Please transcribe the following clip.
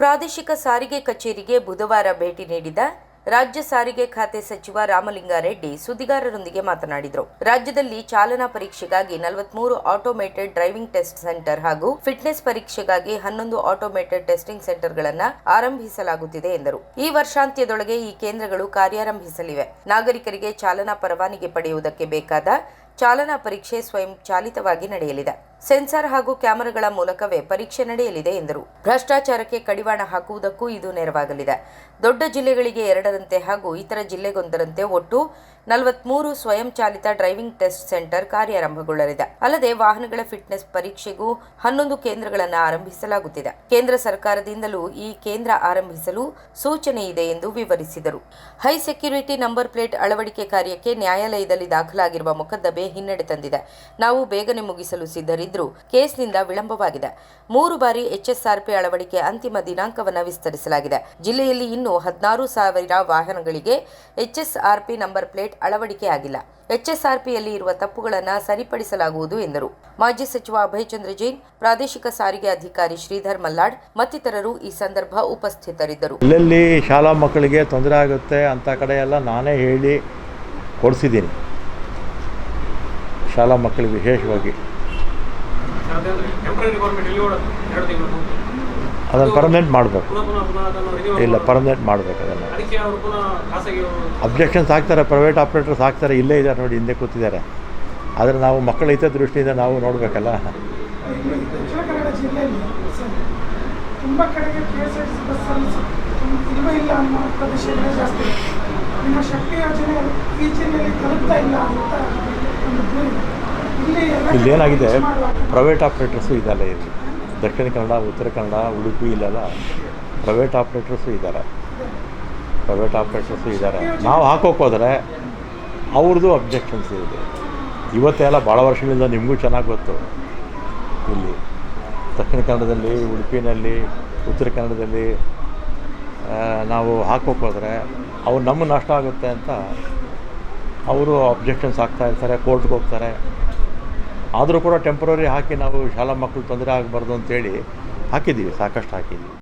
ಪ್ರಾದೇಶಿಕ ಸಾರಿಗೆ ಕಚೇರಿಗೆ ಬುಧವಾರ ಭೇಟಿ ನೀಡಿದ ರಾಜ್ಯ ಸಾರಿಗೆ ಖಾತೆ ಸಚಿವ ರಾಮಲಿಂಗಾರೆಡ್ಡಿ ಸುದ್ದಿಗಾರರೊಂದಿಗೆ ಮಾತನಾಡಿದರು. ರಾಜ್ಯದಲ್ಲಿ ಚಾಲನಾ ಪರೀಕ್ಷೆಗಾಗಿ ನಲವತ್ಮೂರು ಆಟೋಮೇಟೆಡ್ ಡ್ರೈವಿಂಗ್ ಟೆಸ್ಟ್ ಸೆಂಟರ್ ಹಾಗೂ ಫಿಟ್ನೆಸ್ ಪರೀಕ್ಷೆಗಾಗಿ ಹನ್ನೊಂದು ಆಟೋಮೇಟೆಡ್ ಟೆಸ್ಟಿಂಗ್ ಸೆಂಟರ್ಗಳನ್ನು ಆರಂಭಿಸಲಾಗುತ್ತಿದೆ ಎಂದರು. ಈ ವರ್ಷಾಂತ್ಯದೊಳಗೆ ಈ ಕೇಂದ್ರಗಳು ಕಾರ್ಯಾರಂಭಿಸಲಿವೆ. ನಾಗರಿಕರಿಗೆ ಚಾಲನಾ ಪರವಾನಗಿ ಪಡೆಯುವುದಕ್ಕೆ ಬೇಕಾದ ಚಾಲನಾ ಪರೀಕ್ಷೆ ಸ್ವಯಂ ಚಾಲಿತವಾಗಿ ನಡೆಯಲಿದೆ. ಸೆನ್ಸಾರ್ ಹಾಗೂ ಕ್ಯಾಮೆರಾಗಳ ಮೂಲಕವೇ ಪರೀಕ್ಷೆ ನಡೆಯಲಿದೆ ಎಂದರು. ಭ್ರಷ್ಟಾಚಾರಕ್ಕೆ ಕಡಿವಾಣ ಹಾಕುವುದಕ್ಕೂ ಇದು ನೆರವಾಗಲಿದೆ. ದೊಡ್ಡ ಜಿಲ್ಲೆಗಳಿಗೆ ಎರಡರಂತೆ ಹಾಗೂ ಇತರ ಜಿಲ್ಲೆಗೊಂದರಂತೆ ಒಟ್ಟು ನಲವತ್ಮೂರು ಸ್ವಯಂ ಚಾಲಿತ ಡ್ರೈವಿಂಗ್ ಟೆಸ್ಟ್ ಸೆಂಟರ್ ಕಾರ್ಯಾರಂಭಗೊಳ್ಳಲಿದೆ. ಅಲ್ಲದೆ ವಾಹನಗಳ ಫಿಟ್ನೆಸ್ ಪರೀಕ್ಷೆಗೂ ಹನ್ನೊಂದು ಕೇಂದ್ರಗಳನ್ನು ಆರಂಭಿಸಲಾಗುತ್ತಿದೆ. ಕೇಂದ್ರ ಸರ್ಕಾರದಿಂದಲೂ ಈ ಕೇಂದ್ರ ಆರಂಭಿಸಲು ಸೂಚನೆ ಇದೆ ಎಂದು ವಿವರಿಸಿದರು. ಹೈ ಸೆಕ್ಯುರಿಟಿ ನಂಬರ್ ಪ್ಲೇಟ್ ಅಳವಡಿಕೆ ಕಾರ್ಯಕ್ಕೆ ನ್ಯಾಯಾಲಯದಲ್ಲಿ ದಾಖಲಾಗಿರುವ ಮೊಕದ್ದಮೆ ಹಿನ್ನಡೆ ತಂದಿದೆ. ನಾವು ಬೇಗನೆ ಮುಗಿಸಲು ಸಿದ್ಧರಿದ್ದರೂ ಕೇಸ್ನಿಂದ ವಿಳಂಬವಾಗಿದೆ. ಮೂರು ಬಾರಿ ಎಚ್ಎಸ್ಆರ್ಪಿ ಅಳವಡಿಕೆ ಅಂತಿಮ ದಿನಾಂಕವನ್ನು ವಿಸ್ತರಿಸಲಾಗಿದೆ. ಜಿಲ್ಲೆಯಲ್ಲಿ ಇನ್ನೂ ಹದಿನಾರು ಸಾವಿರ ವಾಹನಗಳಿಗೆ ಎಚ್ಎಸ್ಆರ್ಪಿ ನಂಬರ್ ಪ್ಲೇಟ್ ಅಳವಡಿಕೆಯಾಗಿಲ್ಲ ಎಚ್ಎಸ್ಆರ್ಪಿಯಲ್ಲಿ ಇರುವ ತಪ್ಪುಗಳನ್ನು ಸರಿಪಡಿಸಲಾಗುವುದು ಎಂದರು. ಮಾಜಿ ಸಚಿವ ಅಭಯ್ ಚಂದ್ರ ಜೈನ್, ಪ್ರಾದೇಶಿಕ ಸಾರಿಗೆ ಅಧಿಕಾರಿ ಶ್ರೀಧರ್ ಮಲ್ಲಾಡ್ ಮತ್ತಿತರರು ಈ ಸಂದರ್ಭ ಉಪಸ್ಥಿತರಿದ್ದರು. ಇಲ್ಲಿ ಶಾಲಾ ಮಕ್ಕಳಿಗೆ ತೊಂದರೆ ಆಗುತ್ತೆ ಅಂತ ಕಡೆ ಎಲ್ಲ ನಾನೇ ಹೇಳಿ ಕೊಡಿಸಿದ್ದೀನಿ. ಶಾಲಾ ಮಕ್ಕಳಿಗೆ ವಿಶೇಷವಾಗಿ. ಅದನ್ನು ಪರ್ಮನೆಂಟ್ ಮಾಡಬೇಕು. ಇಲ್ಲ ಪರ್ಮನೆಂಟ್ ಮಾಡಬೇಕು ಅದನ್ನು. ಅಬ್ಜೆಕ್ಷನ್ಸ್ ಹಾಕ್ತಾರೆ ಪ್ರೈವೇಟ್ ಆಪ್ರೇಟರ್ಸ್ ಹಾಕ್ತಾರೆ ಇಲ್ಲೇ ಇದ್ದಾರೆ ನೋಡಿ ಹಿಂದೆ ಕೂತಿದ್ದಾರೆ. ಆದರೆ ನಾವು ಮಕ್ಕಳ ಹಿತ ದೃಷ್ಟಿಯಿಂದ ನಾವು ನೋಡಬೇಕಲ್ಲ. ಜಾಸ್ತಿ. ನಿಮ್ಮ ಶಕ್ತಿ ಯೋಜನೆ ಈ ಜಿಲ್ಲೆಯಲ್ಲಿ ತಲುಪ್ತಾ ಇಲ್ಲ ಅಂತ ಇಲ್ಲಿ ಏನಾಗಿದೆ ಪ್ರೈವೇಟ್ ಆಪ್ರೇಟರ್ಸು ಇದ್ದಾರೆ ಇಲ್ಲಿ ದಕ್ಷಿಣ ಕನ್ನಡ, ಉತ್ತರ ಕನ್ನಡ, ಉಡುಪಿ ಇಲ್ಲೆಲ್ಲ ಪ್ರೈವೇಟ್ ಆಪ್ರೇಟರ್ಸು ಇದ್ದಾರೆ. ಪ್ರೈವೇಟ್ ಆಪ್ರೇಟರ್ಸು ಇದ್ದಾರೆ. ನಾವು ಹಾಕೋಕೆ ಹೋದರೆ ಅವ್ರದ್ದು ಅಬ್ಜೆಕ್ಷನ್ಸ್ ಇದೆ. ಇವತ್ತೆಲ್ಲ ಭಾಳ ವರ್ಷಗಳಿಂದ ನಿಮಗೂ ಚೆನ್ನಾಗಿ ಗೊತ್ತು. ಇಲ್ಲಿ ದಕ್ಷಿಣ ಕನ್ನಡದಲ್ಲಿ, ಉಡುಪಿನಲ್ಲಿ, ಉತ್ತರ ಕನ್ನಡದಲ್ಲಿ ನಾವು ಹಾಕೋಕೆ ಹೋದರೆ ಅವ್ರು ನಮ್ಮ ನಷ್ಟ ಆಗುತ್ತೆ ಅಂತ ಅವರು ಅಬ್ಜೆಕ್ಷನ್ಸ್ ಹಾಕ್ತಾ ಇರ್ತಾರೆ ಕೋರ್ಟ್ಗೆ ಹೋಗ್ತಾರೆ. ಆದರೂ ಕೂಡ ಟೆಂಪ್ರರಿ ಹಾಕಿ ನಾವು ಶಾಲಾ ಮಕ್ಕಳು ತೊಂದರೆ ಆಗಬಾರ್ದು ಅಂತೇಳಿ ಹಾಕಿದ್ದೀವಿ ಸಾಕಷ್ಟು ಹಾಕಿದ್ದೀವಿ.